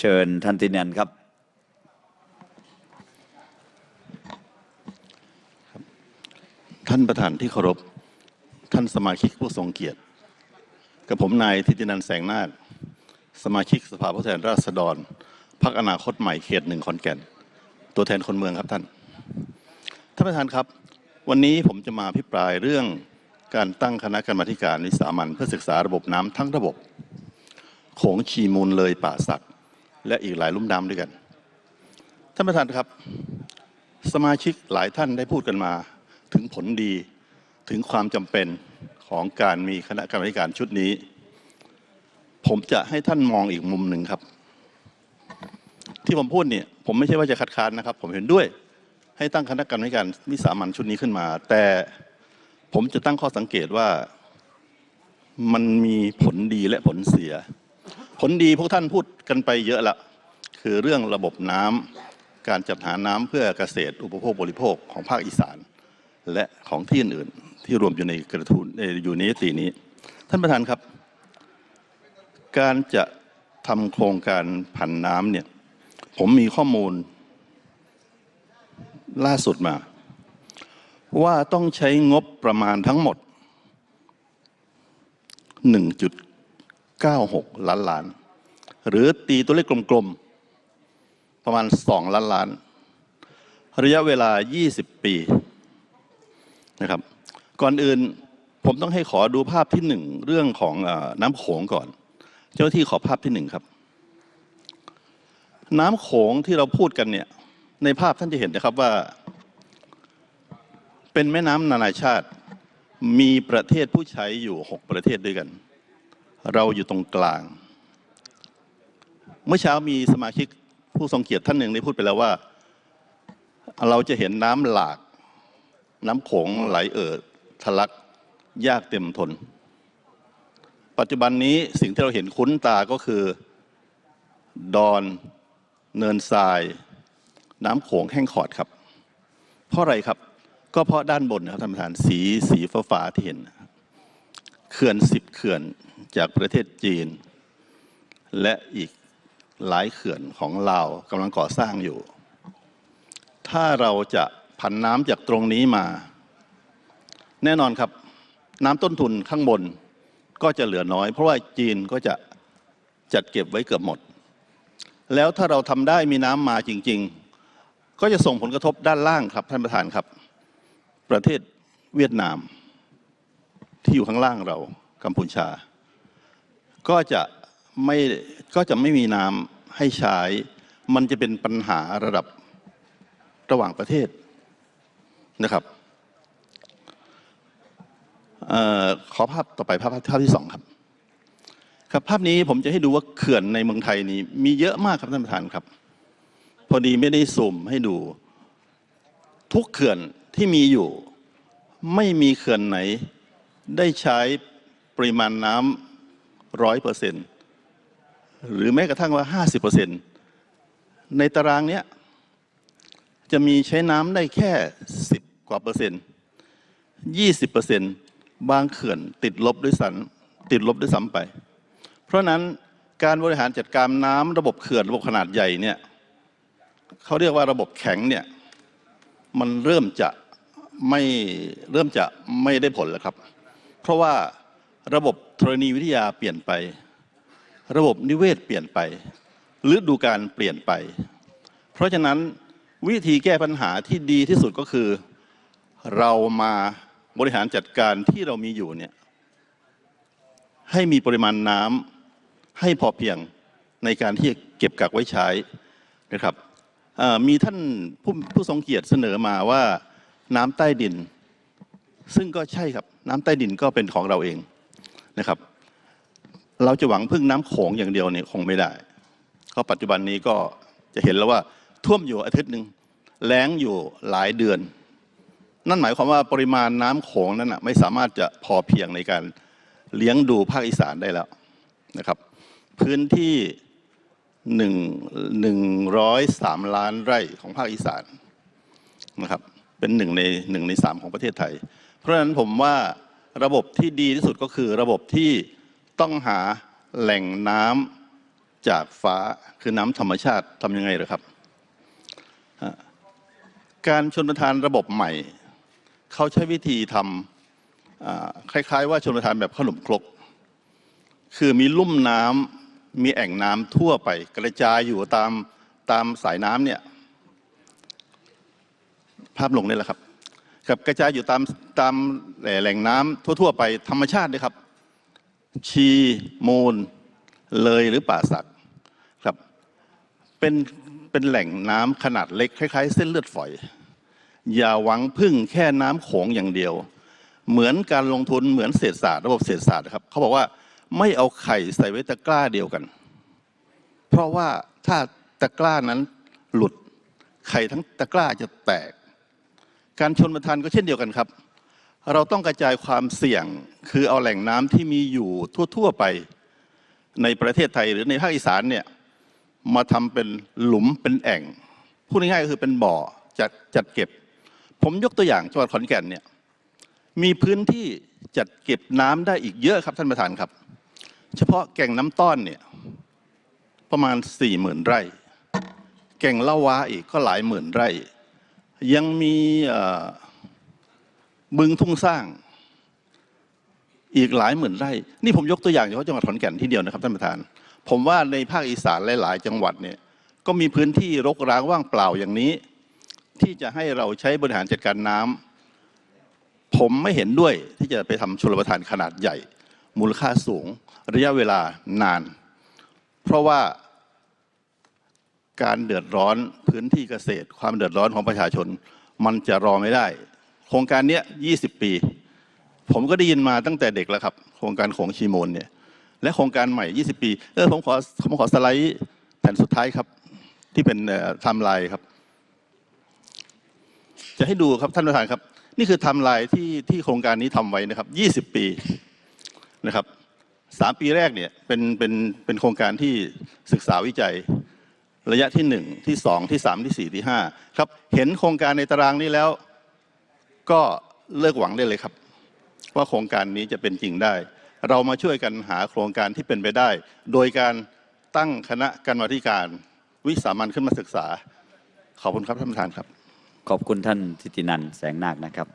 เชิญท่านตินันครับ ท่านประธานที่เคารพ ท่านสมาชิกผู้ทรงเกียรติ กับผมนายทิตินันแสงนาค สมาชิกสภาผู้แทนราษฎรพักอนาคตใหม่เขตหนึ่งขอนแก่น ตัวแทนคนเมืองครับท่าน ท่านประธานครับ วันนี้ผมจะมาพิปรายเรื่องการตั้งคณะกรรมาธิการวิสามันเพื่อศึกษาระบบน้ำทั้งระบบโขงชีมูลเลยป่าสัก และอีกหลายลุ่มน้ำด้วยกัน ท่านประธานครับ สมาชิกหลายท่านได้พูดกันมา ถึงผลดีถึงความจำเป็นของการมีคณะกรรมการชุดนี้ ผมจะให้ท่านมองอีกมุมหนึ่งครับ ที่ผมพูดเนี่ย ผมไม่ใช่ว่าจะคัดค้านนะครับ ผมเห็นด้วย ให้ตั้งคณะกรรมการวิสามันชุดนี้ขึ้นมา แต่ผมจะตั้งข้อสังเกตว่ามันมีผลดีและผลเสีย ผลดีพวกท่านพูดกันไปเยอะละคือเรื่องระบบน้ำการจัดหาน้ำเพื่อเกษตรอุปโภคบริโภคของภาคอีสาน และของที่อื่นๆที่รวมอยู่ในกระทู้เอ่ออยู่ในยตินี้ ท่านประธานครับ การจะทำโครงการผันน้ำเนี่ยผมมีข้อมูล ล่าสุดมา ว่าต้องใช้งบประมาณทั้งหมด 96 ล้านล้าน หรือตีตัวเลขกลมๆ ประมาณ 2 ล้านล้าน ระยะเวลา 20 ปีนะครับ ก่อนอื่นผมต้องให้ขอดูภาพที่หนึ่งเรื่องของอน้ำโขงก่อน เจ้าหน้าที่ขอภาพที่หนึ่งครับ น้ำโขงที่เราพูดกันเนี่ย ในภาพท่านจะเห็นนะครับว่า เป็นแม่น้ำนานาชาติ มีประเทศผู้ใช้อยู่ 6 ประเทศด้วยกัน เราอยู่ตรงกลาง เมื่อเช้ามีสมาชิกผู้ทรงเกียรติท่านหนึ่งได้พูดไปแล้วว่า เราจะเห็นน้ำหลาก น้ำโขงไหลเอ่อทะลักยากเต็มทน ปัจจุบันนี้สิ่งที่เราเห็นคุ้นตาก็คือ ดอนเนินทราย น้ำโขงแห้งขอดครับ เพราะอะไรครับ ก็เพราะด้านบนนะครับท่านประธานสีสีฟ้าฟ้าๆที่เห็นเขื่อนสิบเขื่อน จากประเทศจีน และอีกหลายเขื่อนของลาวกำลังก่อสร้างอยู่ ถ้าเราจะผันน้ำจากตรงนี้มา แน่นอนครับ น้ำต้นทุนข้างบนก็จะเหลือน้อย เพราะว่าจีนก็จะจัดเก็บไว้เกือบหมด แล้วถ้าเราทำได้มีน้ำมาจริง ๆ ก็จะส่งผลกระทบด้านล่างครับท่านประธานครับ ประเทศเวียดนามที่อยู่ข้างล่างเรากัมพูชา ก็จะไม่ก็จะไม่มีน้ำให้ใช้ มันจะเป็นปัญหาระดับระหว่างประเทศนะครับออขอภาพต่อไปภาพภาพที่สองครับ ครับภาพนี้ผมจะให้ดูว่าเขื่อนในเมืองไทยนี้ มีเยอะมากครับท่านประธานครับ พอดีไม่ได้ซูมให้ดู ทุกเขื่อนที่มีอยู่ ไม่มีเขื่อนไหน ได้ใช้ปริมาณน้ำ ร้อยเปอร์เซ็นต์หรือแม้กระทั่งว่าห้าสิบเปอร์เซ็นต์ในตารางเนี้ยจะมีใช้น้ำได้แค่สิบกว่าเปอร์เซ็นต์ยี่สิบเปอร์เซ็นต์บางเขื่อนติดลบด้วยซ้ำติดลบด้วยซ้ำไป เพราะนั้นการบริหารจัดการน้ำระบบเขื่อนระบบขนาดใหญ่เนี่ยเขาเรียกว่าระบบแข็งเนี่ยมันเริ่มจะไม่เริ่มจะไม่ได้ผลแล้วครับ เพราะว่าระบบ ธรณีวิทยาเปลี่ยนไป ระบบนิเวศเปลี่ยนไปฤดูการเปลี่ยนไป เพราะฉะนั้นวิธีแก้ปัญหาที่ดีที่สุดก็คือ เรามาบริหารจัดการที่เรามีอยู่เนี่ยให้มีปริมาณน้ำให้พอเพียงในการที่จะเก็บกักไว้ใช้นะครับมีท่านผู้ผู้ทรงเกียรติเสนอมาว่าน้ำใต้ดิน ซึ่งก็ใช่ครับน้ำใต้ดินก็เป็นของเราเอง นะครับ เราจะหวังพึ่งน้ำโขงอย่างเดียวเนี่ยคงไม่ได้เพราะปัจจุบันนี้ก็จะเห็นแล้วว่าท่วมอยู่อาทิตย์หนึ่งแล้งอยู่หลายเดือน นั่นหมายความว่าปริมาณน้ำโขงนั้นนะไม่สามารถจะพอเพียงในการเลี้ยงดูภาคอีสานได้แล้วนะครับ พื้นที่หนึ่งหนึ่งร้อยสามล้านไร่ของภาคอีสานนะครับ เป็นหนึ่งในหนึ่งในสามของประเทศไทย เพราะฉะนั้นผมว่า ระบบที่ดีที่สุดก็คือระบบที่ต้องหาแหล่งน้จากฟ้าคือน้ำธรรมชาติทำยังไงหรอครับ การชนประทานระบบใหม่ เขาใช้วิธีทำคล้าย ๆ ว่าชนประทานแบบขนมครก คือมีลุ่มน้ำมีแอ่งน้ำทั่วไป กระจายอยู่ตามตามสายน้ำเนี่ย ภาพลงนี่แหละครับ กับกระจายอยู่ตามตามแหล่งน้ำทั่ว ๆ ไปธรรมชาติเลยครับ ชีมูลเลยหรือป่าสักครับ เป็นเป็นแหล่งน้ำขนาดเล็กคล้ายๆ เส้นเลือดฝอย อย่าหวังพึ่งแค่น้ำโขงอย่างเดียว เหมือนการลงทุนเหมือนเศรษฐศาสตร์ระบบเศรษฐศาสตร์ครับเขาบอกว่าไม่เอาไข่ใส่ไว้ตะกร้าเดียวกัน เพราะว่าถ้าตะกร้านั้นหลุดไข่ทั้งตะกร้าจะแตก การชนประทานก็เช่นเดียวกันครับ เราต้องกระจายความเสี่ยงคือเอาแหล่งน้ำที่มีอยู่ทั่ว ๆ ไปในประเทศไทยหรือในภาคอีสานเนี่ยมาทำเป็นหลุมเป็นแอ่งพูดง่ายๆก็คือเป็นบ่อจัดจัดเก็บ ผมยกตัวอย่างจังหวัดขอนแก่นเนี่ยมีพื้นที่จัดเก็บน้ำได้อีกเยอะครับท่านประธานครับ เฉพาะแก่งน้ำต้อนเนี่ยประมาณสี่หมื่นไร่ แก่งละวาอีกก็หลายหมื่นไร่ ยังมีเอ่อบึงทุ่งสร้างอีกหลายหมื่นไร่นี่ผมยกตัวอย่างเฉพาะจังหวัดขอนแก่นที่เดียวนะครับท่านประธาน ผมว่าในภาคอีสานหลาย ๆ จังหวัดเนี่ยก็มีพื้นที่รกร้างว่างเปล่าอย่างนี้ ที่จะให้เราใช้บริหารจัดการน้ำผมไม่เห็นด้วยที่จะไปทำชลประทานขนาดใหญ่ มูลค่าสูง ระยะเวลานาน เพราะว่า การเดือดร้อนพื้นที่เกษตร ความเดือดร้อนของประชาชน มันจะรอไม่ได้ โครงการเนี้ย20 ปี ผมก็ได้ยินมาตั้งแต่เด็กแล้วครับ โครงการของชีโมนเนี่ยและโครงการใหม่ 20 ปีเออผมขอผมขอสไลด์แผ่นสุดท้ายครับ ที่เป็นไทม์ไลน์ครับ จะให้ดูครับท่านประธานครับ นี่คือไทม์ไลน์ที่ที่โครงการนี้ทำไว้นะครับ 20 ปีนะครับสามปีแรกเนี่ยเป็นเป็นเป็นโครงการที่ศึกษาวิจัย ระยะที่หนึ่งที่สองที่สามที่สี่ที่ห้าครับ เห็นโครงการในตารางนี้แล้ว ก็เลิกหวังได้เลยครับ ว่าโครงการนี้จะเป็นจริงได้ เรามาช่วยกันหาโครงการที่เป็นไปได้ โดยการตั้งคณะกรรมาธิการ วิสามันขึ้นมาศึกษา ขอบคุณครับท่านประธานครับ ขอบคุณท่านทิตินันแสงนาคนะครับ